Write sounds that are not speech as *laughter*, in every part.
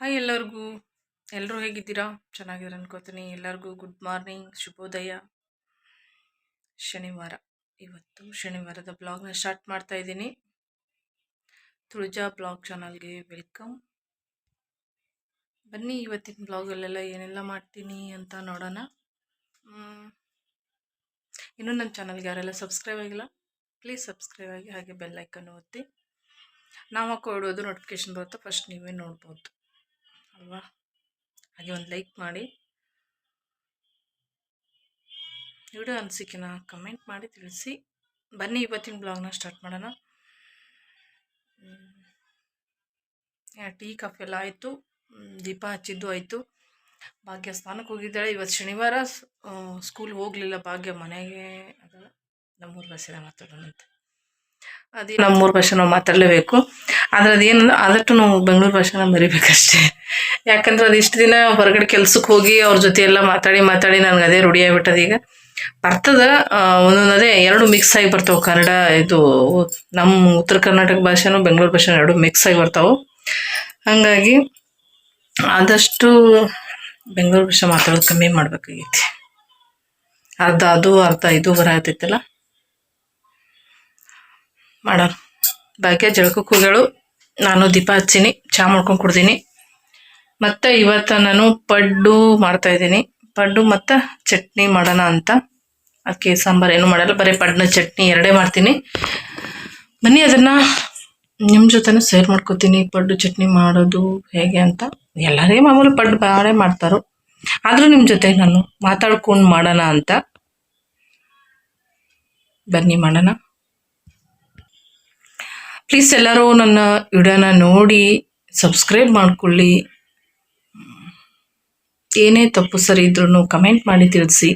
Hi ಎಲ್ಲರಿಗೂ. ಎಲ್ಲರೂ ಹೇಗಿದ್ದೀರಾ? ಚೆನ್ನಾಗಿದ್ದೀರ ಅನ್ಕೋತೀನಿ. ಎಲ್ಲರಿಗೂ ಗುಡ್ ಮಾರ್ನಿಂಗ್ ಶುಭೋದಯ. ಶನಿವಾರ. ಇವತ್ತು ಶನಿವಾರದ ಬ್ಲಾಗ್ನ ಸ್ಟಾರ್ಟ್ ಮಾಡ್ತಾ ಇದ್ದೀನಿ. ತುಳಜಾ ಬ್ಲಾಗ್ ಚಾನಲ್ಗೆ ವೆಲ್ಕಮ್ ಬನ್ನಿ ಇವತ್ತಿನ ಬ್ಲಾಗಲ್ಲೆಲ್ಲ ಏನೆಲ್ಲ ಮಾಡ್ತೀನಿ ಅಂತ ನೋಡೋಣ. ಇನ್ನೂ ನನ್ನ ಚಾನಲ್ಗೆ ಯಾರೆಲ್ಲ ಸಬ್ಸ್ಕ್ರೈಬ್ ಆಗಿಲ್ಲ ಪ್ಲೀಸ್ ಸಬ್ಸ್ಕ್ರೈಬ್ ಆಗಿ ಹಾಗೆ ಬೆಲ್ಲೈಕನ್ನು ಒತ್ತಿ. ನಾವು ಹಾಕೋ ಇಡೋದು ನೋಟಿಫಿಕೇಶನ್ ಬರುತ್ತೆ ಫಸ್ಟ್ ನೀವೇ ನೋಡ್ಬೋದು. ಅಲ್ವಾ? ಹಾಗೆ ಒಂದು ಲೈಕ್ ಮಾಡಿ. ವಿಡಿಯೋ ಅನಿಸಿಕೆನ ಕಮೆಂಟ್ ಮಾಡಿ ತಿಳಿಸಿ. ಬನ್ನಿ ಇವತ್ತಿನ ಬ್ಲಾಗ್ನ ಸ್ಟಾರ್ಟ್ ಮಾಡೋಣ. ಟೀ, ಕಾಫಿ ಎಲ್ಲ ಆಯಿತು. ದೀಪ ಹಚ್ಚಿದ್ದು ಆಯಿತು. ಭಾಗ್ಯ ಸ್ನಾನಕ್ಕೆ ಹೋಗಿದ್ದಾಳೆ. ಇವತ್ತು ಶನಿವಾರ ಸ್ಕೂಲ್ ಹೋಗಲಿಲ್ಲ. ಭಾಗ್ಯ ಮನೆಗೆ ಅದು ನಮ್ಮೂರು ಬಸ್ಸಿನ ಮಾತಾಡೋಣಂತೆ. ಅದೇ ನಮ್ಮೂರು ಭಾಷೆ ನಾವು ಮಾತಾಡಲೇಬೇಕು. ಆದರೆ ಅದೇನು ಆದಷ್ಟು ನಾವು ಬೆಂಗಳೂರು ಭಾಷೆನ ಮರಿಬೇಕಷ್ಟೇ. ಯಾಕಂದ್ರೆ ಅದು ಇಷ್ಟು ದಿನ ಹೊರಗಡೆ ಕೆಲ್ಸಕ್ಕೆ ಹೋಗಿ ಅವ್ರ ಜೊತೆ ಎಲ್ಲ ಮಾತಾಡಿ ಮಾತಾಡಿ ನನಗೆ ಅದೇ ರೂಢಿ ಆಗ್ಬಿಟ್ಟದ ಈಗ. ಬರ್ತದ ಒಂದೊಂದದೇ ಎರಡು ಮಿಕ್ಸ್ ಆಗಿ ಬರ್ತಾವೆ ಕನ್ನಡ, ಇದು ನಮ್ಮ ಉತ್ತರ ಕರ್ನಾಟಕ ಭಾಷೆನೂ ಬೆಂಗಳೂರು ಭಾಷೆನೂ ಎರಡು ಮಿಕ್ಸ್ ಆಗಿ ಬರ್ತಾವೆ. ಹಾಗಾಗಿ ಆದಷ್ಟು ಬೆಂಗಳೂರು ಭಾಷೆ ಮಾತಾಡೋದು ಕಮ್ಮಿ ಮಾಡ್ಬೇಕಾಗೈತಿ. ಅರ್ಧ ಅದು, ಅರ್ಧ ಇದು ಬರತೈತಲ್ಲ ಮಾಡೋಣ ಭಾಗ್ಯ ಜಳಕಕ್ಕೆ ಹೋಗ್ಯಾಳು ನಾನು ದೀಪ ಹಚ್ಚೀನಿ ಚಹಾ ಮಾಡ್ಕೊಂಡು ಕುಡ್ದೀನಿ. ಮತ್ತು ಇವತ್ತು ನಾನು ಪಡ್ಡು ಮಾಡ್ತಾ ಇದ್ದೀನಿ. ಪಡ್ಡು ಮತ್ತು ಚಟ್ನಿ ಮಾಡೋಣ ಅಂತ. ಅದಕ್ಕೆ ಸಾಂಬಾರು ಏನೂ ಮಾಡಲ್ಲ, ಬರೀ ಪಡ್ನ ಚಟ್ನಿ ಎರಡೇ ಮಾಡ್ತೀನಿ. ಬನ್ನಿ ಅದನ್ನು ನಿಮ್ಮ ಜೊತೆನೂ ಸೇರ್ ಮಾಡ್ಕೋತೀನಿ. ಪಡ್ಡು ಚಟ್ನಿ ಮಾಡೋದು ಹೇಗೆ ಅಂತ. ಎಲ್ಲರೇ ಮಾಮೂಲಿ ಪಡ್ಡು ಬಾಳೆ ಮಾಡ್ತಾರೋ. ಆದರೂ ನಿಮ್ಮ ಜೊತೆ ನಾನು ಮಾತಾಡ್ಕೊಂಡು ಮಾಡೋಣ ಅಂತ. ಬನ್ನಿ ಮಾಡೋಣ. ಪ್ಲೀಸ್ ಎಲ್ಲರೂ ನನ್ನ ವಿಡಿಯೋನ ನೋಡಿ ಸಬ್ಸ್ಕ್ರೈಬ್ ಮಾಡ್ಕೊಳ್ಳಿ. ಏನೇ ತಪ್ಪು ಸರಿ ಇದ್ರೂ ಕಮೆಂಟ್ ಮಾಡಿ ತಿಳಿಸಿ.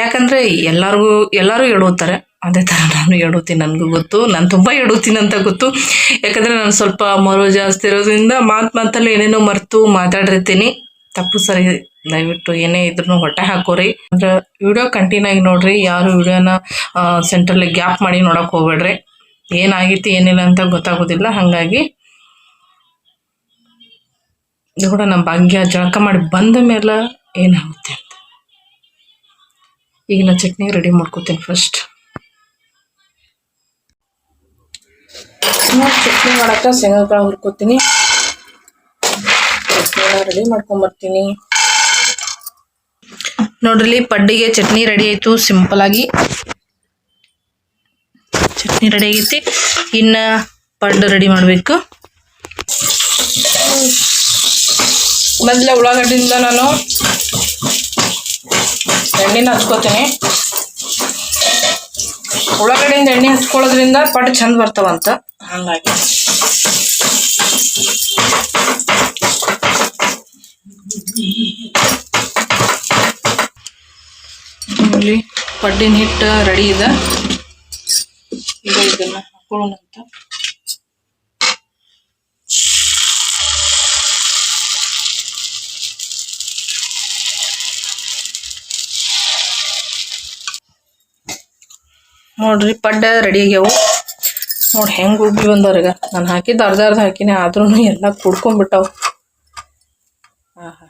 ಯಾಕಂದರೆ ಎಲ್ಲರಿಗೂ, ಎಲ್ಲರೂ ಹೇಳೋತಾರೆ ಅದೇ ಥರ ನಾನು ಎಡುತ್ತೀನಿ ನನಗೂ ಗೊತ್ತು. ನಾನು ತುಂಬ ಹೇಳೋತೀನಿ ಅಂತ ಗೊತ್ತು. ಯಾಕಂದರೆ ನಾನು ಸ್ವಲ್ಪ ಮರು ಜಾಸ್ತಿ ಇರೋದ್ರಿಂದ ಮಾತು ಮಾತಲ್ಲಿ ಏನೇನೋ ಮರೆತು ಮಾತಾಡಿರ್ತೀನಿ. ತಪ್ಪು ಸರಿ, ದಯವಿಟ್ಟು ಏನೇ ಇದ್ರೂ ಹೊಟ್ಟೆ ಹಾಕೋರಿ. ಅಂದ್ರೆ ವಿಡಿಯೋ ಕಂಟಿನ್ಯೂ ಆಗಿ ನೋಡ್ರಿ. ಯಾರು ವಿಡಿಯೋನ ಸೆಂಟ್ರಲ್ಲಿ ಗ್ಯಾಪ್ ಮಾಡಿ ನೋಡೋಕೆ ಹೋಗ್ಬೇಡ್ರಿ. ಏನಾಗೈತಿ ಏನಿಲ್ಲ ಅಂತ ಗೊತ್ತಾಗೋದಿಲ್ಲ. ಹಾಗಾಗಿ ಕೂಡ ನಮ್ಮ ಭಾಗ್ಯ ಜಳಕ ಮಾಡಿ ಬಂದ ಮೇಲೆ ಏನಾಗುತ್ತೆ ಅಂತ. ಈಗ ನಾನು ಚಟ್ನಿ ರೆಡಿ ಮಾಡ್ಕೋತೀನಿ ಫಸ್ಟ್ ಚಟ್ನಿ ಮಾಡಕ್ಕೆ ಶೇಂಗಾಕಾಳು ಹುರ್ಕೋತೀನಿ. ರೆಡಿ ಮಾಡ್ಕೊಂಬರ್ತೀನಿ ನೋಡ್ರಿ ಪಡ್ಡಿಗೆ ಚಟ್ನಿ ರೆಡಿ ಆಯಿತು. ಸಿಂಪಲ್ ಆಗಿ. ಚಟ್ನಿ ರೆಡಿ ಆಗೈತಿ. ಇನ್ನು ಪಡ್ಡು ರೆಡಿ ಮಾಡಬೇಕು. ಮೊದಲೇ ಉಳ್ಳಾಗಡ್ಡಿಯಿಂದ ನಾನು ಎಣ್ಣೆನ ಹಚ್ಕೋತೀನಿ. ಉಳ್ಳಾಗಡ್ಡಿಯಿಂದ ಎಣ್ಣೆ ಹಚ್ಕೊಳ್ಳೋದ್ರಿಂದ ಪಡ್ಡು ಚಂದ ಬರ್ತಾವಂತ. ಹಂಗಾಗಿ. ಪಡ್ಡಿನ ಹಿಟ್ಟು ರೆಡಿ ಇದೆ. ಈಗ ಇದನ್ನ ಅಂತ. ನೋಡ್ರಿ ಪಡ್ಡ ರೆಡಿ ಆಗ್ಯಾವು. ನೋಡಿ ಹೆಂಗೆ ಉಬ್ಬಿ ಬಂದವ್ರೀಗ ನಾನು ಹಾಕಿದ್ದು ಅರ್ಧ ಅರ್ಧ ಹಾಕಿನಿ ಆದ್ರೂ ಎಲ್ಲ ಕುಡ್ಕೊಂಡ್ಬಿಟ್ಟವು ಆಹಾ.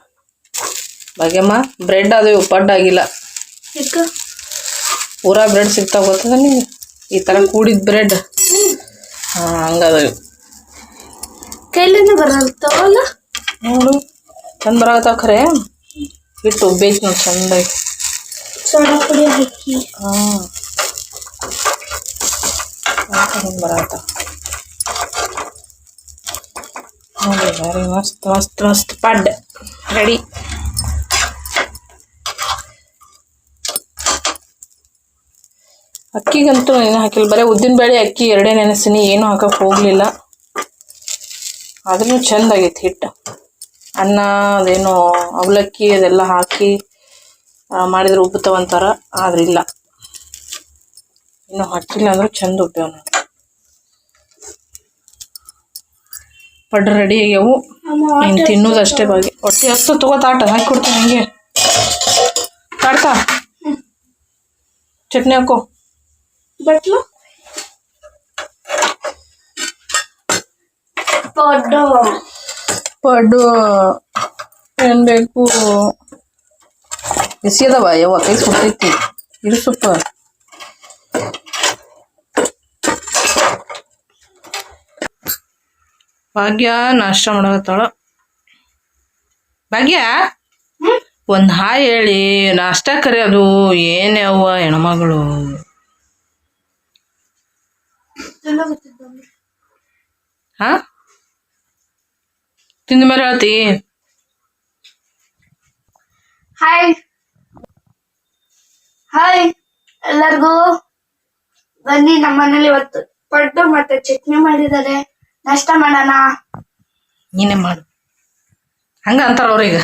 ಭಾಗ್ಯಮ್ಮ ಬ್ರೆಡ್ ಅದು ಪಡ್ಡ ಆಗಿಲ್ಲ. ಪೂರಾ ಬ್ರೆಡ್ ಸಿಗ್ತಾವ ಗೊತ್ತದ ನಿಮ್ಗೆ ಈ ತರ ಕೂಡಿದ ಬ್ರೆಡ್ ಹಾಂ ಹಂಗದವು ಕೈಲಿಂದ ಬರಲ್ತಾವಲ್ಲ ನೋಡು ಚಂದ ಬರತ್ತಾವ ಖರೆ ಹಿಟ್ಟು ಉಬ್ಬೈತಿ ನೋಡಿ ಚಂದಾಗಿ. ಸೋಡಾ ಪುಡಿ ಹಾಕಿ. ಹಾಂ. ಹಿಂಗೆ ಬರಾಕತ್ತಾವ ನೋಡಿ ವೆರಿ ಮಸ್ತ್ ಮಸ್ತ್ ಮಸ್ತ್ ಪಡ್. ರೆಡಿ ಅಕ್ಕಿಗಂತೂ ಏನು ಹಾಕಿಲ್ಲ. ಬರೀ ಉದ್ದಿನ ಬೇಳೆ ಅಕ್ಕಿ ಎರಡೇ ನೆನೆಸಿನಿ ಏನು ಹಾಕಕ್ಕೆ ಹೋಗಲಿಲ್ಲ. ಆದ್ರೂ ಚಂದ ಆಗೈತಿ ಹಿಟ್ಟು. ಅನ್ನ ಅದೇನು ಅವಲಕ್ಕಿ ಅದೆಲ್ಲ ಹಾಕಿ ಮಾಡಿದ್ರೆ ಉಬ್ಬುತ್ತವಂತಾರ ಆದ್ರೆ ಇಲ್ಲ. ಇನ್ನು ಹಾಕಿಲ್ಲ ಅಂದ್ರೆ ಚಂದ ಉಬ್ಬ್ಯಾವ ನಾವು ಪಡ್ಡು ರೆಡಿ ಆಗ್ಯಾವು ಇನ್ನು ತಿನ್ನೋದು ಅಷ್ಟೇ ಬಾಗಿ ಹೊಟ್ಟೆ ಹಸ್ತು ತಗೋ ತಾಟ ಹಾಕಿ ಕೊಡ್ತೀನಿ ಹಂಗೆ. ತಾಡ್ತಾ? ಚಟ್ನಿ ಹಾಕೋ. ಬಟ್ಲು? ಪಡ್ಡು. ಪಡ್ಡು. ಏನು ಬೇಕು? ಬಿಸಿ ಅದಾವ ಯಾವ ಕೈ ಸುಟ್ಟೈತಿ ಇರು ಸುಪ್ಪ ಭಾಗ್ಯ ನಾಷ್ಟ ಮಾಡಕತ್ತಾಳ. ಭಾಗ್ಯ? ಒಂದ್ ಹಾಯ್ ಹೇಳಿ ನಾಷ್ಟ ಕರೆಯೋದು ಏನ್ಯಾವ ಹೆಣ್ಮಗಳು? ಹಾ? ತಿಂದ ಮೇಲೆ ಹೇಳ್ತಿ ಹಾಯ್ ಹಾಯ್ ಎಲ್ಲರಿಗೂ? ಬನ್ನಿ ನಮ್ಮ ಮನೇಲಿ ಇವತ್ತು ಪಡ್ಡು ಮತ್ತೆ ಚಟ್ನಿ ಮಾಡಿದ್ದಾರೆ. ನಾಷ್ಟ ಮಾಡೋಣ? ನೀನೇ ಮಾಡು. ಹಂಗ ಅಂತಾರ ಅವ್ರೀಗ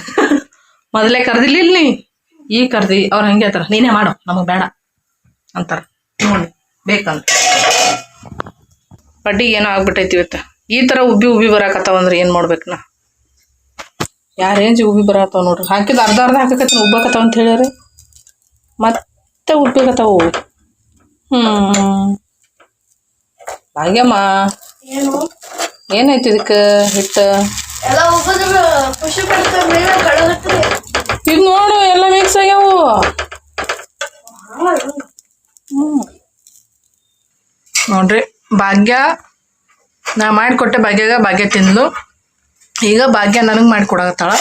ಮೊದಲೇ ಕರ್ದಿಲ್ಲ ನೀ? ಈಗ ಕರ್ದಿ ಅವ್ರು ಹಂಗೆ ಅಂತಾರ. ನೀನೇ ಮಾಡು ನಮಗ್ ಬೇಡ ಅಂತಾರ. ನೋಡಿ ಬೇಕಂತ. ಬಡ್ಡಿಗೆ ಏನೋ ಆಗ್ಬಿಟ್ಟೈತಿ ಇವತ್ತು. ಈ ತರ ಉಬ್ಬಿ ಉಬ್ಬಿ ಬರಾಕತ್ತಾವ ಅಂದ್ರೆ ಏನು ಮಾಡ್ಬೇಕು ನಾ? ಯಾರ ರೇಂಜ್ ಉಬ್ಬಿ ಬರಾತಾವ ನೋಡ್ರಿ. ಹಾಕಿದ ಅರ್ಧ ಅರ್ಧ ಹಾಕಕತ್ತೀನಿ ಉಬ್ಬಾಕತ್ತಾವ ಅಂತ ಹೇಳ್ಯಾರ. ಮತ್ತೆ ಉಬ್ಬೇಕತ್ತಾವು ಹ್ಮ್. ಭಾಗ್ಯಮ್ಮ ಏನು? ಏನಾಯ್ತು ಇದಕ್ಕೆ ಹಿಟ್ಟು? ಈಗ ನೋಡು ಎಲ್ಲ ಮಿಕ್ಸ್ ಆಗ್ಯಾವು. ನೋಡ್ರಿ. ಭಾಗ್ಯ, ನಾ ಮಾಡಿಕೊಟ್ಟೆ ಭಾಗ್ಯಗ ಭಾಗ್ಯ ತಿಂದ್ಲು. ಈಗ ಭಾಗ್ಯ ನನಗೆ ಮಾಡಿಕೊಡತ್ತಾಳ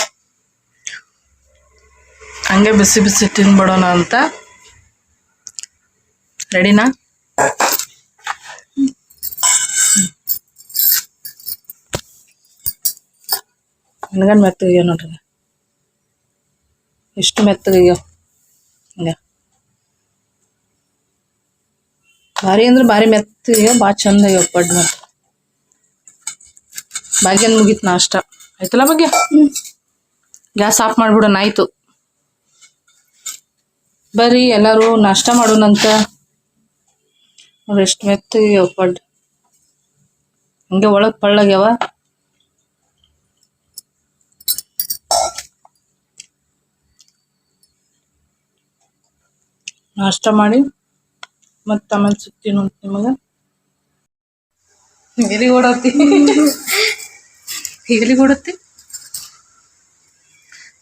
ಹಂಗೆ ಬಿಸಿ ಬಿಸಿ ತಿಂದ್ಬಿಡೋಣ ಅಂತ. ರೆಡಿನಾ? ನನಗನ್ ಮೆತ್ತಗೆ ನೋಡ್ರಿ. ಎಷ್ಟು ಮೆತ್ತಗೆ ಹಂಗೆ. ಭಾರಿ ಅಂದ್ರೆ ಭಾರಿ ಮೆತ್ತ ಭಾಳ ಚಂದ ಆಗ್ಯಾವ ಪಡ್ಡು ಮತ್ತು ಭಾಗ್ಯನ್ ಮುಗೀತು ನಾಷ್ಟ. ಆಯ್ತಲ್ಲ ಭಾಗ್ಯ? ಗ್ಯಾಸ್ ಆಫ್ ಮಾಡ್ಬಿಡೋಣ ಆಯ್ತು. ಬರ್ರಿ ಎಲ್ಲರೂ ನಾಷ್ಟ ಮಾಡೋಣಂತ ಎಷ್ಟು ಮೆತ್ತ ಪಡ್. ಪಡ್ಡು ಹಂಗೆ ಒಳಗೆ ಪಳ್ಳಾಗ್ಯಾವ. ನಾಷ್ಟ ಮಾಡಿ. ಮತ್ತೆ ಆಮೇಲೆ ಸಿಗ್ತೀನಿ ಅಂತ ನಿಮಗೆ. ಎಲ್ಲಿ ಓಡತ್ತಿ ಎಲ್ಲಿ ಓಡತ್ತಿ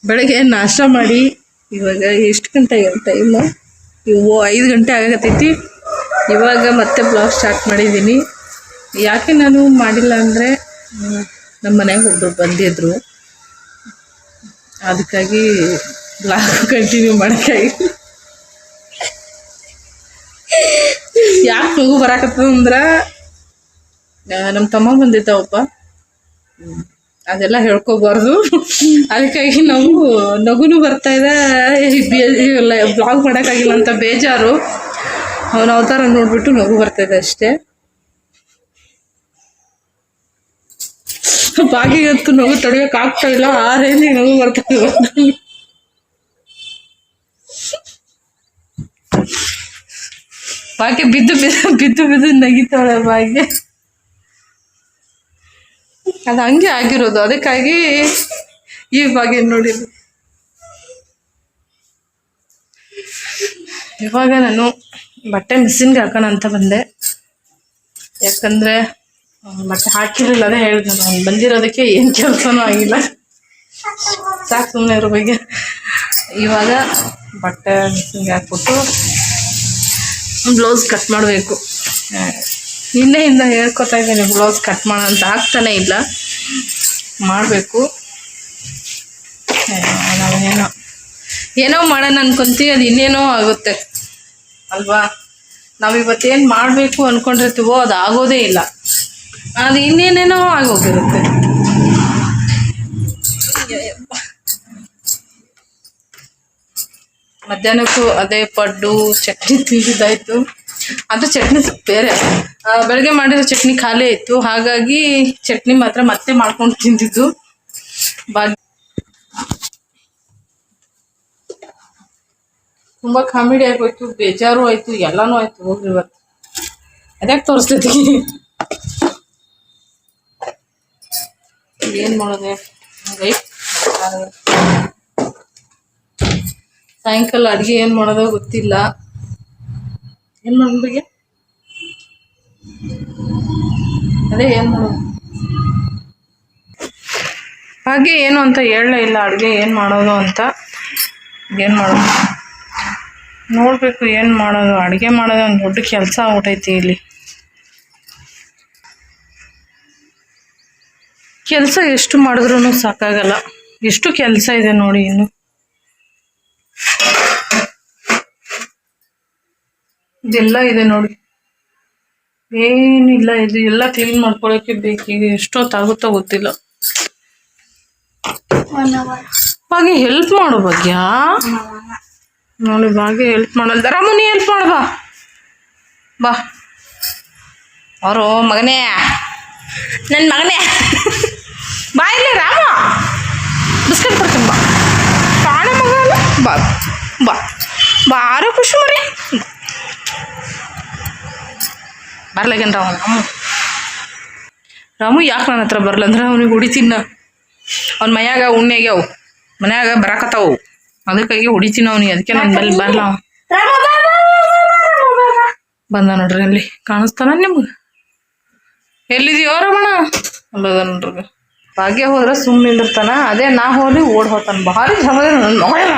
ಬೆಳಗ್ಗೆ ನಾಷ್ಟ ಮಾಡಿ, ಇವಾಗ ಎಷ್ಟು ಗಂಟೆ ಟೈಮ್ ಇವು ಐದು ಗಂಟೆ ಆಗತೈತಿ ಇವಾಗ ಮತ್ತೆ ಬ್ಲಾಗ್ ಸ್ಟಾರ್ಟ್ ಮಾಡಿದ್ದೀನಿ. ಯಾಕೆ ನಾನು ಮಾಡಿಲ್ಲ ಅಂದರೆ ನಮ್ಮ ಮನೆಗೆ ಒಬ್ಬರು ಬಂದಿದ್ರು. ಅದಕ್ಕಾಗಿ ಬ್ಲಾಗ್ *laughs* ಕಂಟಿನ್ಯೂ ಮಾಡೋಕ್ಕಾಗಿ ಯಾಕೆ ಮಗು ಬರಾಕತ್ತದ ಅಂದ್ರ ನಮ್ಮ ತಮ್ಮ ಬಂದಿದ್ದ ಒಬ್ಬ. ಅದೆಲ್ಲ ಹೇಳ್ಕೋಬಾರ್ದು. ಅದಕ್ಕಾಗಿ ನಾವು ನಗುನು ಬರ್ತಾ ಇದೆ ಬ್ಲಾಗ್ ಮಾಡೋಕ್ಕಾಗಿಲ್ಲ ಅಂತ ಬೇಜಾರು. ಅವನ ಅವತಾರ ನೋಡ್ಬಿಟ್ಟು ನಗು ಬರ್ತಾ ಇದೆ ಅಷ್ಟೇ. ಬಾಗಿಗಂತೂ ನಗು ತಡೆಯೋಕೆ ಆಗ್ತಾ ಇಲ್ಲ. ಆ ರೇಂಜಿಗೆ ನಗು ಬರ್ತಾ ಇದೆ ಬಾಕಿ ಬಿದ್ದು ಬಿದ್ದು ಬಿದ್ದು ಬಿದ್ದು ನಗಿತಾಳೆ ಬಾಯಿಗೆ ಅದು ಹಂಗೆ ಆಗಿರೋದು. ಅದಕ್ಕಾಗಿ ಈ ಬಾಗೆ ನೋಡಿ ಇವಾಗ ನಾನು ಬಟ್ಟೆ ಮಿಷಿನ್ಗೆ ಹಾಕೋಣ ಅಂತ ಬಂದೆ. ಯಾಕಂದ್ರೆ ಬಟ್ಟೆ ಹಾಕಿರಲಿಲ್ಲ ಅದೇ ಹೇಳಿದೆ ನಾನು. ಬಂದಿರೋದಕ್ಕೆ ಏನು ಕೆಲಸನೂ ಆಗಿಲ್ಲ. ಸಾಕು ಸುಮ್ಮನೆ ಇರೋ ಬಗ್ಗೆ ಇವಾಗ ಬಟ್ಟೆ ಮಿಷಿನ್ಗೆ ಹಾಕ್ಬಿಟ್ಟು ಬ್ಲೌಸ್ ಕಟ್ ಮಾಡಬೇಕು. ನಿನ್ನೆಯಿಂದ ಹೇಳ್ಕೊತಾ ಇದ್ದೀನಿ ಬ್ಲೌಸ್ ಕಟ್ ಮಾಡೋ ಅಂತ. ಆಗ್ತಾನೆ ಇಲ್ಲ. ಮಾಡಬೇಕು. ನಾವೇನೋ. ಏನೋ ಮಾಡೋಣ ಅನ್ಕೊಂತೀವಿ ಅದು ಇನ್ನೇನೋ ಆಗುತ್ತೆ. ಅಲ್ವಾ? ನಾವು ಇವತ್ತೇನು ಮಾಡಬೇಕು ಅಂದ್ಕೊಂಡಿರ್ತೀವೋ ಅದು ಆಗೋದೇ ಇಲ್ಲ. ಅದು ಇನ್ನೇನೇನೋ ಆಗೋಗಿರುತ್ತೆ. ಮಧ್ಯಾಹ್ನಕ್ಕೂ ಅದೇ ಪಡ್ಡು, ಚಟ್ನಿ ತಿಂದಿದ್ದಾಯ್ತು. ಅದು ಚಟ್ನಿ ಬೇರೆ. ಬೆಳಗ್ಗೆ ಮಾಡಿರೋ ಚಟ್ನಿ ಖಾಲಿ ಇತ್ತು ಹಾಗಾಗಿ ಚಟ್ನಿ ಮಾತ್ರ ಮತ್ತೆ ಮಾಡ್ಕೊಂಡು ತಿಂದಿದ್ದು. ಬಾಗಿ ತುಂಬ ಕಾಮಿಡಿ ಆಗೋಯ್ತು, ಬೇಜಾರು ಆಯ್ತು, ಎಲ್ಲಾನು ಆಯಿತು ಹೋಗ್ರಿ ಇವತ್ತು. ಅದ್ಯಾಕೆ ತೋರಿಸ್ತೈತಿ ಏನ್ ಮಾಡೋದೆ? ರೈಟ್? ಸಾಯಂಕಾಲ ಅಡುಗೆ ಏನು ಮಾಡೋದೋ ಗೊತ್ತಿಲ್ಲ. ಏನು ಮಾಡೋದು ಅದೇ ಏನು ಮಾಡೋದು? ಹಾಗೆ ಏನು ಅಂತ ಹೇಳಲೇ ಇಲ್ಲ, ಅಡುಗೆ ಏನು ಮಾಡೋದು ಅಂತ. ಏನು ಮಾಡೋದು? ನೋಡಬೇಕು ಏನು ಮಾಡೋದು, ಅಡುಗೆ ಮಾಡೋದು ಒಂದು ದೊಡ್ಡ ಕೆಲಸ ಆಗ್ಬಿಟೈತಿ ಇಲ್ಲಿ. ಕೆಲಸ ಎಷ್ಟು ಮಾಡಿದ್ರೂ ಸಾಕಾಗಲ್ಲ. ಎಷ್ಟು ಕೆಲಸ ಇದೆ ನೋಡಿ ಇನ್ನು. ಇದೆಲ್ಲ ಇದೆ ನೋಡಿ. ಏನಿಲ್ಲ, ಇದು ಎಲ್ಲ ಕ್ಲೀನ್ ಮಾಡ್ಕೊಳಕ್ಕೆ ಬೇಕೀಗ ಎಷ್ಟೊತ್ತಾಗುತ್ತೋ ಗೊತ್ತಿಲ್ಲ. ಬಾಗಿ ಹೆಲ್ಪ್ ಮಾಡು ಭಾಗ್ಯ. ನೋಡಿ ಬಾಗಿ ಹೆಲ್ಪ್ ಮಾಡಲ್ಲ ರಾಮು ನೀ ಹೆಲ್ಪ್ ಮಾಡು, ಬಾ. ಬಾ. ಅವರು, ಮಗನೇ. ನನ್ನ ಮಗನೇ. ಬಾ ಇಲ್ಲಿ, ರಾಮ. ಬಿಸ್ಕೆಟ್ ಕೊಡ್ತೀನಿ, ಬಾ. ಕಾಣ ಮಗ ಬಾ ಬಾ. ಬಾರ ಖುಷಿ ಮರಿ. ಬರ್ಲಾಗೇನ್ ರಾಮ? ರಾಮು ರಾಮು ಯಾಕೆ ನನ್ನ ಹತ್ರ ಬರಲ್ಲ ಅಂದ್ರೆ ಅವನಿಗೆ ಹೊಡಿತೀನ ಅವ್ನ ಮನ್ಯಾಗ ಉಣ್ಣೆಗೆ ಅವು ಮನ್ಯಾಗ ಬರಾಕತ್ತಾವು. ಅದಕ್ಕಾಗಿ ಹೊಡಿತೀನಿ ಅವನಿಗೆ. ಅದಕ್ಕೆ ನನ್ನ ಬಲ್ಲಿ ಬರಲ್ಲ ಅವ ರಾಮ ಬಾ ಬಾ ಬಾ ಬಾ ರಾಮ ಬಾ ಬಾ. ಬಂದ ನೋಡ್ರಿ ಅಲ್ಲಿ. ಕಾಣಿಸ್ತಾನ ನಿಮ್ಗೆ? ಎಲ್ಲಿದೆಯೋ ರಮಣ? ಅಲ್ಲದ ನೋಡ್ರಿ. ಭಾಗ್ಯ ಹೋದ್ರೆ ಸುಮ್ಮನೆ ನಿಂದಿರ್ತಾನ. ಅದೇ ನಾ ಹೋಗಿ ಓಡ್ ಹೋತಾನ. ಭಾರಿ ಸಮಯ ನೋಡ್ಯಾನ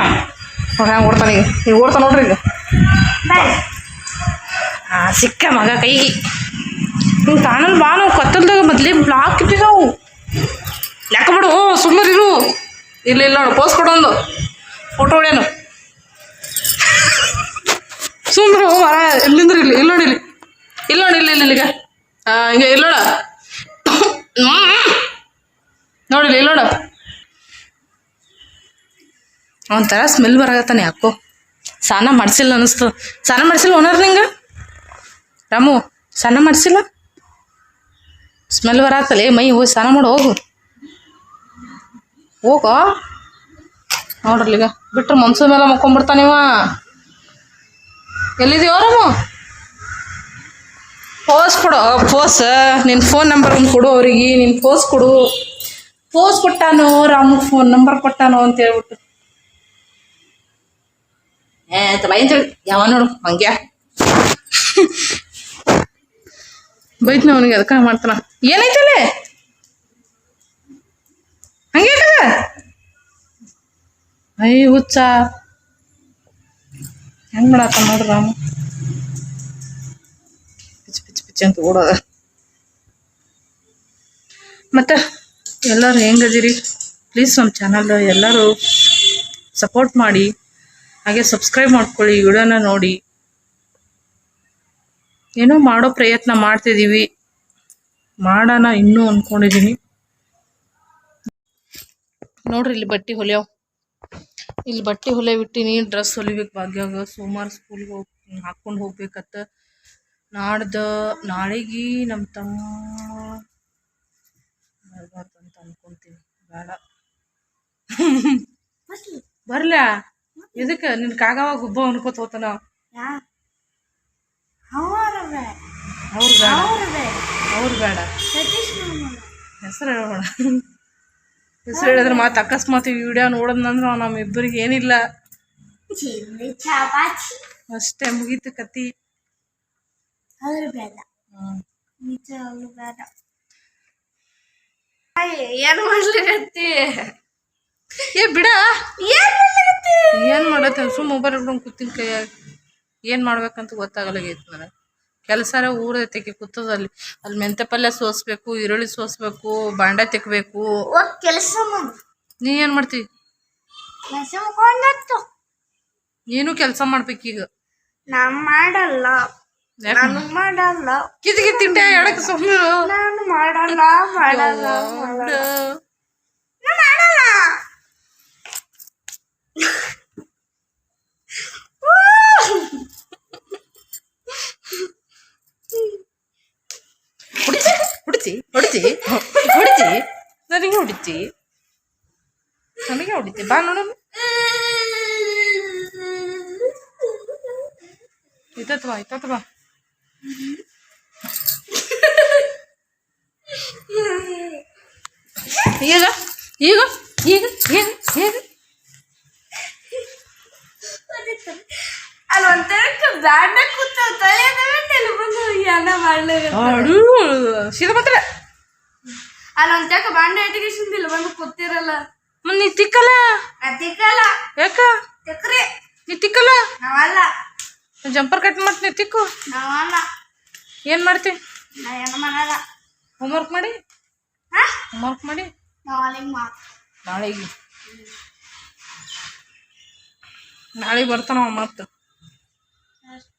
ಈಗ? ಓಡ್ತಾನ ನೋಡ್ರಿ ಈಗ. ಸಿಕ್ಕ ಮಗ ಕೈಗೆ. ನೀವು ಕಾಣಲ್ ಬಾ ನಾವು ಕತ್ತಲ್ದಾಗ ಮೊದಲೇ ಬ್ಲಾಕ್ ಇಟ್ಟಿದ್ದಾವು ಬಿಡು ಸುಮ್ಮನಿರು ಇಲ್ಲ ಇಲ್ಲ ನೋಡು ಪೋಸ್ ಕೊಡೊಂದು ಫೋಟೋ ಹೊಡ್ಯಾನು. ಸುಮ್ಮನೆ ಮರ ಇಲ್ಲಿ ಇಲ್ಲ ನೋಡಿ ಇಲ್ಲಿ ಇಲ್ಲ ನೋಡಿ ಇಲ್ಲ ಇಲ್ಲಿ ಇಲ್ಲಿಗ. ಹಾಂ ಹಿಂಗೆ ಇಲ್ಲ ನೋಡ. ನೋಡಿಲ್ಲ ಇಲ್ಲ ನೋಡ. ಒಂಥರ ಸ್ಮೆಲ್ ಬರಗತ್ತಾನೆ ಯಾಕೋ. ಸ್ನಾನ ಮಾಡಿಸಿಲ್ಲ ಅನಿಸ್ತು ಸ್ನಾನ ಮಾಡಿಸಿಲ್ಲ ಓನರ್ ನಿಂಗೆ? ರಾಮು, ಸ್ನಾನ ಮಾಡಿಸಿಲ್ಲ? ಸ್ಮೆಲ್ ಬರತ್ತಲ್ಲ ಮೈ ಹೋಗಿ ಸ್ನಾನ ಮಾಡು, ಹೋಗು. ಹೋಗೋ. ನೋಡ್ರಿ ಈಗ, ಬಿಟ್ರೆ ಮನ್ಸು ಮೇಲೆ ಮಕ್ಕೊಂಬಿಡ್ತಾನಿವ ಎಲ್ಲಿದೆಯೋ ರಾಮು? ಪೋಸ್ ಕೊಡು ಪೋಸ್ ನಿನ್ನ ಫೋನ್ ನಂಬರ್ ಒಂದು ಕೊಡು ಅವ್ರಿಗೆ ನಿನ್ನ ಪೋಸ್ ಕೊಡು. ಪೋಸ್ ಕೊಟ್ಟಾನೋ, ರಾಮು ಫೋನ್ ನಂಬರ್ ಕೊಟ್ಟಾನೋ ಅಂತ ಹೇಳ್ಬಿಟ್ಟು. ಏ ಬೈ ಅಂತೇಳಿ ಯಾವ ನೋಡು ಹಂಗ್ಯಾ ಬೈತ್ನ ಅವನಿಗೆ ಅದಕ್ಕ ಮಾಡ್ತಾನ. ಏನೈತಲೆ ಹಂಗೆ ಐ ಹುಚ್ಚ. ಹೆಂಗ್ ಮಾಡಾಕ ನೋಡ್ರಿ ರಾಮ. ಪಿಚ್ ಪಿಚ್ ಪಿಚ್ ಅಂತ ಓಡೋದ ಮತ್ತೆ ಎಲ್ಲರೂ ಹೆಂಗದಿರಿ? ಪ್ಲೀಸ್ ನಮ್ಮ ಚಾನಲ್ ಎಲ್ಲರೂ ಸಪೋರ್ಟ್ ಮಾಡಿ, ಹಾಗೆ ಸಬ್ಸ್ಕ್ರೈಬ್ ಮಾಡ್ಕೊಳ್ಳಿ ವಿಡಿಯೋನ ನೋಡಿ. ಏನೋ ಮಾಡೋ ಪ್ರಯತ್ನ ಮಾಡ್ತಿದ್ದೀವಿ ಮಾಡೋಣ ಇನ್ನೂ ಅಂದ್ಕೊಂಡಿದ್ದೀನಿ ನೋಡ್ರಿ ಇಲ್ಲಿ ಬಟ್ಟೆ ಹೊಲಿಯೋ ಇಲ್ಲಿ ಬಟ್ಟೆ ಹೊಲೆ ಬಿಟ್ಟಿನಿ ಡ್ರೆಸ್ ಹೊಲಿಬೇಕು ಭಾಗ್ಯಾಗ. ಸೋಮವಾರ ಸ್ಕೂಲ್ಗೆ ಹೋಗಿ ಹಾಕ್ಕೊಂಡು ಹೋಗ್ಬೇಕತ್ತ. ನಾಡ್ದ ನಾಳೆಗೆ ನಮ್ಮ ತಮ್ಮ ಬರ್ಬಾರ್ದು ಅಂತ ಅನ್ಕೊಂತೀನಿ. ಬೇಡ. ಬರ್ಲ? ಬರ್ಲ್ಯಾ ಇದಕ್ಕೆ ನಿನ್ನ ಕಾಗವಾಗ ಗುಬ್ಬ ಅನ್ಕೋತ ಹೋತನ? ಅವರವೇ. ಅವ್ರು ಬೇಡ. ಅವರವೇ. ಅವ್ರು ಬೇಡ. ಸತೀಶ್ ಮಾಮ ಹೆಸರು ಹೇಳೋಣ. ಹೆಸರು ಹೇಳಿದ್ರೆ ಮತ್ತೆ ಅಕಸ್ಮಾತ್ ಈ ವಿಡಿಯೋ ನೋಡೋದಂದ್ರೆ ನಮ್ಮಿಬ್ಬರಿಗೆ ಏನಿಲ್ಲ. ಚಿಲ್ಲಿ ಅಷ್ಟೇ ಮುಗೀತು ಕತಿ. ಅವ್ರು ಬೇಡ. ಹ್ಮ್. ನಿಜ ಅವ್ರು ಬೇಡ. ಅಯ್ಯ, ಏನ್ ಮಾಡ್ಲಿಕತ್ತಿ ಏ ಬಿಡ. ಏನ್ ಮಾಡ್ಲಿಕತ್ತಿ ಏನು ಮಾಡತ್ತೆ ಸುಮ್ಮ ಮೊಬೈಲ್ ಹಿಡ್ಕೊಂಡು ಕೂತಿನ ಕೈಯಾಗ. ಏನು ಮಾಡ್ಬೇಕಂತ ಗೊತ್ತಾಗಲಾಗೈತೆ ನನಗೆ. ಕೆಲಸಾರ ಊರೈತೆಗೆ ಕೂತದ ಅಲ್ಲಿ. ಅಲ್ಲಿ ಮೆಂತೆ ಪಲ್ಯ ಸೋಸ್ಬೇಕು ಈರುಳ್ಳಿ ಸೋಸ್ಬೇಕು ಬಾಂಡೆ ತೆಕ್ಬೇಕು ಹೋಗ್ ಕೆಲಸ ನೀ ಏನ್ ಮಾಡ್ತಿ? ನೀನು ಕೆಲಸ ಮಾಡ್ಬೇಕೀಗ ನಾನು ಮಾಡಲ್ಲ. ನಾನು ಮಾಡಲ್ಲ. ಕಿತ್ಗೆ ತಿಂಡೆ ಎಡಕ್ಕೆ ಸುಮ್ಮನೆ ನಾನು ಮಾಡಲ್ಲ ಮಾಡಲ್ಲ ಮಾಡಲ್ಲ ನಾನ್ ಮಾಡಲ್ಲ ಹೊಡಿತಿ ಹೊಡಿತಿ ಹೊಡಿತಿ ಹೊಡಿತಿ ನನಗೆ ಹೊಡಿತಿ ನನಗೆ ಹೊಡಿತಿ ಬಾ ನೋಡೋಣ ಇತ್ತತ್ ಬಾ ಇತ್ತತ್ ಬಾ ಈಗ ಈಗ ಈಗ ಈಗ ಈಗ ಅಲ್ಲಿ ಒಂಥರ ಬ್ಯಾಂಡ ಕೂತ ತಲೆ ತಲೆ ಬಂದು ಯಾನ ಮಾಡ್ಲಿಕ್ಕೆ ಆಡು ಮಾತ್ರ ಅಲ್ಲೊಂದ್ ತಕ ಬಾಂಡೆ ಇಟ್ಟಿಗೆಸಿಂದಿಲ್ಲ ಬಂದು ಕೂತಿರಲ್ಲ. ಮನ್ ನೀ ತಿಕ್ಕಲ್ಲ? ತಿಕ್ಕಲ್ಲ. ಯಾಕ? ತಿಕ್ಕ್ರಿ. ನೀ ತಿಕ್ಕಲ್ಲ? ನಾವಲ್ಲ. ಜಂಪರ್ ಕಟ್ ಮಾಡ್ತೀನಿ ತಿಕ್ಕು. ನಾವಲ್ಲ. ಏನ್ ಮಾಡ್ತಿ? ನಾ ಏನು ಮಾಡಲ್ಲ. ಹೋಮ್ವರ್ಕ್ ಮಾಡಿ? ಹಾ? ಹೋಮ್ವರ್ಕ್ ಮಾಡಿ? ನಾಳೆಗೆ ಮಾತು ನಾಳೆಗೆ. ನಾಳೆಗೆ ಬರ್ತಾನ ಮತ್ತೆ ಯಾಕೆ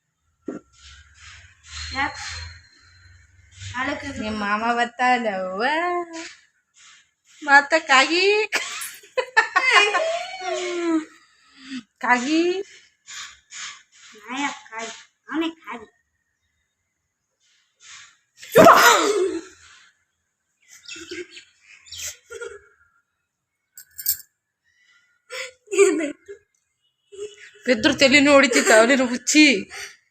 ನಾಳೆ ನಿಮ್ಮ ಮಾಮ ಬರ್ತಾನವ್ವ ಮತ್ತ ಕಾಗಿ ಕಾಗಿ ನಾಯ ಕಾಯಿ ಅವನೇ ಕಾಯಿ ಬಿದ್ರು ತಲೆನೂ ಹೊಡಿತಿತ್ತ ಅವನಿನ ಹುಚ್ಚಿ ನನ್ನ ಕಾಲ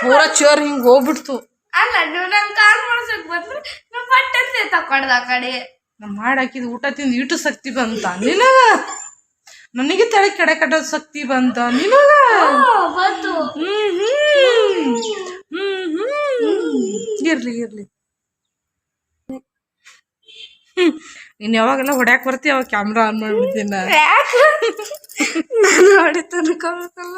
ಪೂರ ಚೇರ್ ಹಿಂಗ್ ಹೋಗ್ಬಿಡ್ತು. ಅಲ್ಲ ನೀವು ನನ್ನ ಕಾಲ್ ಮಾಡ್ಸಕ್ ಬಂದ್ರೆ ನಮ್ ಪಟ್ಟಂತೆ ತಕೊಂಡ್ದ ಆ ಕಡೆ. ನಾ ಮಾಡಿ ಹಾಕಿದ ಊಟ ತಿಂದು ಇಟ್ಟು ಶಕ್ತಿ ಬಂತ? ನಿನಗ? ನನಗೆ ತಲೆ ಕೆಡೆ ಕಟ್ಟೋದ್ ಶಕ್ತಿ ಬಂತ? ನಿನಗ? ಬಂತು. ಹ್ಮ್ ಹ್ಮ್. ಹ್ಮ್ ಹ್ಮ್. ಇರ್ಲಿ ಇರ್ಲಿ. ಹ್ಮ್. ನೀನ್ ಯಾವಾಗೆಲ್ಲ ಹೊಡ್ಯಾಕ್ ಬರ್ತಿ ಅವಾಗ ಕ್ಯಾಮ್ರಾ ಆನ್ ಮಾಡ್ಬಿಡ್ತೀನಿ ನಾ ನಾನು ಕಳ್ಸಲ್ಲ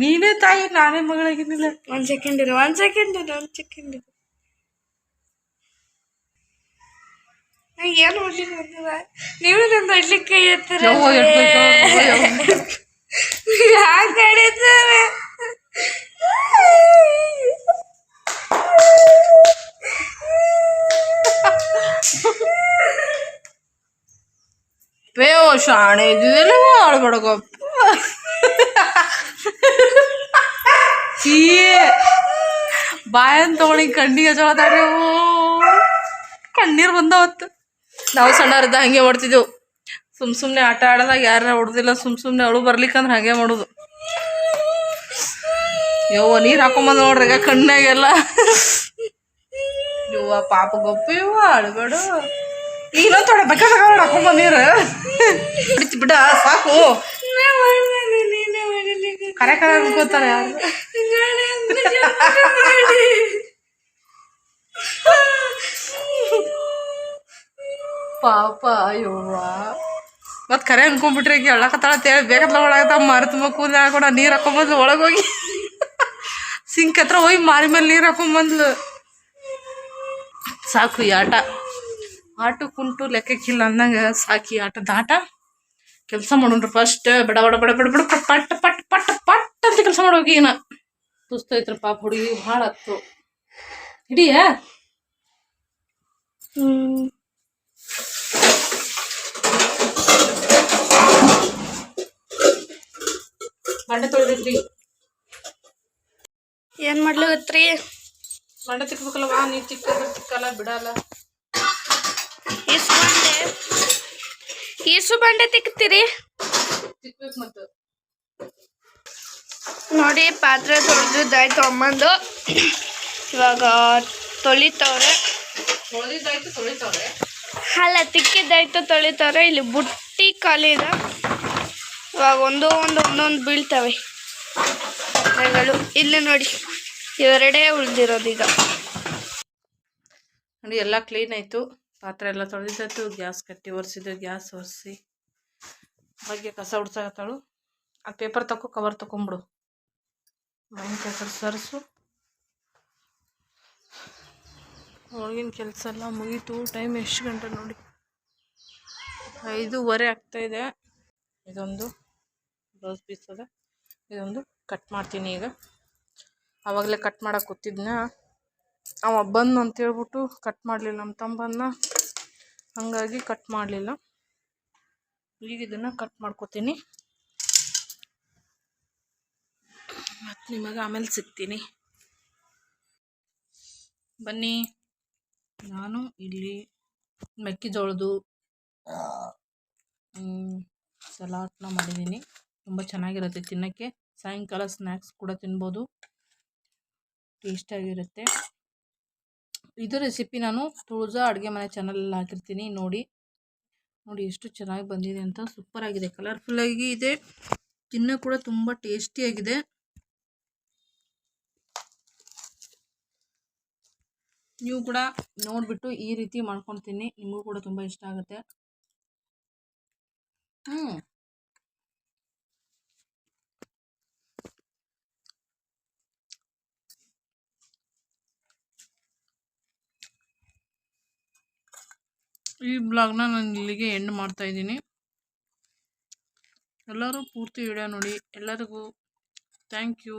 ನೀನೇ ತಾಯಿ ನಾನೇ ಮಗಳಾಗಿದ್ದಿಲ್ಲ ಒಂದ್ ಸೆಕೆಂಡ್ ಇರು ಒಂದ್ ಸೆಕೆಂಡ್ ಇರು ಒಂದ್ ಸೆಕೆಂಡ್ ಇರು ನಂಗೆ ಏನು ಮಾಡ್ಲಿಕ್ಕೆ ಬಂದಿಲ್ಲ ನೀವು ನನ್ನ ಹೊಡ್ಲಿಕ್ಕೆ ಕೈ ಎತ್ತರ ಯವ್ವ, ಎಟ್ಬೇಕು, ಯವ್ವ, ಯವ್ವ. ಯಾಕೆ ಹೊಡಿತಾರೆ ಬೇವ ಶಾಣೆ ಇದ್ದಿದ್ದೆಲ್ಲ ಆಳ್ಬಡಗಪ್ಪ ಚೀ ಬಾಯನ್ ತಗೊಳ್ಳಿ ಕಣ್ಣಿಗೆ ಜೋಳದಾಡ್ರಿ ಕಣ್ಣೀರು ಬಂದವತ್ತು ನಾವು ಸಣ್ಣವ್ರಿದ್ದ ಹಂಗೆ ಮಾಡ್ತಿದ್ದೆವು ಸುಮ್ ಸುಮ್ಮನೆ ಆಟ ಆಡೋದಾಗ ಯಾರ ಹೊಡ್ದಿಲ್ಲ, ಸುಮ್ ಸುಮ್ಮನೆ ಅವಳು ಬರ್ಲಿಕ್ಕಂದ್ರೆ ಹಾಗೆ ಮಾಡೋದು. ಯವ್ವ, ನೀರು ಹಾಕೊಂಬಂದು ನೋಡ್ರಿ ಈಗ ಕಣ್ಣಾಗೆಲ್ಲ. ಯವ್ವ, ಪಾಪ ಗೊಪ್ಪ ಯವ್ವ, ಅಳ್ಬೇಡ. ಇನ್ನೊಂದು ತೊಡೆ ಹಾಕೊಂಬ ಹಾಕೊಂಬಂದು ನೀರು. ಬಿಡ, ಸಾಕು. ಕರೆ ಕರೆ ಅನ್ಕೋತಾರೆ ಯಾರು. ಪಾಪ ಅಯ್ಯವ್ವ ಮತ್ ಕರೆ ಅನ್ಕೊಂಡ್ಬಿಟ್ರಿ ಈಗ ಹೇಳಕತ್ತಾಳ ತೇಳಿ ಒಳಗತ್ತ, ಮಾರು ತುಂಬ ಕೂದಲು ಹಾಕೊಂಡ ನೀರು ಹಾಕೊಂಬಂದ್ಲು, ಒಳಗೋಗಿ. ಸಿಂಕ್ ಹತ್ರ ಹೋಗಿ ಮಾರಿ ಮೇಲೆ ನೀರು ಹಾಕೊಂಬಂದ್ಲು. ಸಾಕು ಈ ಆಟ. ಆಟ ಕುಂಟು ಲೆಕ್ಕಕ್ಕಿಲ್ಲ ಅಂದಂಗ ಸಾಕಿ ಆಟದ ಆಟ. ಕೆಲಸ ಮಾಡೋಣ್ರಿ ಫಸ್ಟ್ ಬಡ ಬಡ ಬಡ ಬಡ ಬಡ ಪಟ್ ಪಟ್ ಪಟ್ ಪಟ್ ಪಟ್ ಅಂತ ಕೆಲಸ ಮಾಡೋಗಿ ಏನ? ಸುಸ್ತೈತ್ರಿ ಪಾಪ ಹುಡುಗಿ ಭಾಳ ಹತ್ತು. ಹಿಡಿಯ? ಹ್ಮ್. ಮಂಡೆ ತೊಳೆದೈತ್ರಿ ಏನ್ ಮಾಡ್ಲಿಕತ್ರಿ? ಮಂಡೆ ತಿಕ್ಬೇಕಲ್ಲವಾ ನೀ ತಿಕ್ಕಂದ್ರೆ ತಿಕ್ಕಲ್ಲ ಬಿಡಲ್ಲ. ಈಸು ಬಂಡೆ ಈಸು ಬಂಡೆ ತಿಕ್ತೀರಿ? ನೋಡಿ, ಪಾತ್ರೆ ತೊಳೆದಿದ್ದಾಯ್ತು ಅಮ್ಮಂದು ಇವಾಗ ತೊಳಿತವ್ರೆ. ಅಲ್ಲ, ತಿಕ್ಕಿದ್ದಾಯ್ತು ತೊಳಿತವ್ರೆ. ಇಲ್ಲಿ ಬುಟ್ಟಿ ಖಾಲಿ ಇದೆ. ಇವಾಗ ಒಂದು ಒಂದು ಒಂದೊಂದು ಬೀಳ್ತವೆ. ಇಲ್ಲಿ ನೋಡಿ, ಇವೆರಡೇ ಉಳಿದಿರೋದು ಈಗ. ನೋಡಿ, ಎಲ್ಲ ಕ್ಲೀನ್ ಆಯಿತು. ಪಾತ್ರೆ ಎಲ್ಲ ತೊಳೆದಿದ್ದಾಯ್ತು ಗ್ಯಾಸ್ ಕಟ್ಟಿ ಒರೆಸಿದ್ದು, ಗ್ಯಾಸ್ ಒರೆಸಿ ಬಗ್ಗೆ ಕಸ ಹುಡ್ಸಾಕತ್ತಾಳು ಆ ಪೇಪರ್ ತಗೋ ಕವರ್ ತಗೊಂಬಿಡು ಮನೆ ಕೆಲಸ ಸರಿಸು. ಒಳಗಿನ ಕೆಲಸ ಎಲ್ಲ ಮುಗೀತು. ಟೈಮ್ ಎಷ್ಟು ಗಂಟೆ ನೋಡಿ. ಐದೂವರೆ ಆಗ್ತಾಯಿದೆ ಇದೊಂದು ಬ್ಲೌಸ್ ಪೀಸ್ ಅದ. ಇದೊಂದು ಕಟ್ ಮಾಡ್ತೀನಿ ಈಗ. ಆವಾಗಲೇ ಕಟ್ ಮಾಡೋಕೆ ಕೂತಿದ್ನ? ಅವ ಬಂದು ಅಂತ ಹೇಳ್ಬಿಟ್ಟು ಕಟ್ ಮಾಡಲಿಲ್ಲ ನಮ್ಮ ತಮ್ಮನ ಹಂಗಾಗಿ ಹಾಗಾಗಿ ಕಟ್ ಮಾಡಲಿಲ್ಲ. ಈಗ ಇದನ್ನು ಕಟ್ ಮಾಡ್ಕೊತೀನಿ. ಮತ್ತು ನಿಮಗೆ ಆಮೇಲೆ ಸಿಗ್ತೀನಿ. ಬನ್ನಿ. ನಾನು ಇಲ್ಲಿ ಮೆಕ್ಕೆಜೋಳದು ಸಲಾಡ್ನ ಮಾಡಿದ್ದೀನಿ ತುಂಬ ಚೆನ್ನಾಗಿರುತ್ತೆ ತಿನ್ನೋಕ್ಕೆ. ಸಾಯಂಕಾಲ ಸ್ನ್ಯಾಕ್ಸ್ ಕೂಡ ತಿನ್ಬೋದು. ಟೇಸ್ಟಾಗಿರುತ್ತೆ ಇದು ರೆಸಿಪಿ ನಾನು ತುಳಜಾ ಅಡುಗೆ ಮನೆ ಚಾನಲಲ್ಲಿ ಹಾಕಿರ್ತೀನಿ, ನೋಡಿ. ನೋಡಿ ಎಷ್ಟು ಚೆನ್ನಾಗಿ ಬಂದಿದೆ ಅಂತ. ಸೂಪರ್ ಆಗಿದೆ ಸೂಪರಾಗಿದೆ ಕಲರ್ಫುಲ್ಲಾಗಿ ಇದೆ. ತಿನ್ನ ಕೂಡ ತುಂಬ ಟೇಸ್ಟಿಯಾಗಿದೆ ನೀವು ಕೂಡ ನೋಡಿಬಿಟ್ಟು ಈ ರೀತಿ ಮಾಡ್ಕೊತೀನಿ ನಿಮಗೂ ಕೂಡ ತುಂಬ ಇಷ್ಟ ಆಗುತ್ತೆ. ಹ್ಞೂ ಈ ಬ್ಲಾಗ್ನ ನಾನು ಇಲ್ಲಿಗೆ ಎಂಡ್ ಮಾಡ್ತಾ ಇದ್ದೀನಿ. ಎಲ್ಲರೂ ಪೂರ್ತಿ ವಿಡಿಯೋ ನೋಡಿ. ಎಲ್ಲರಿಗೂ ಥ್ಯಾಂಕ್ ಯು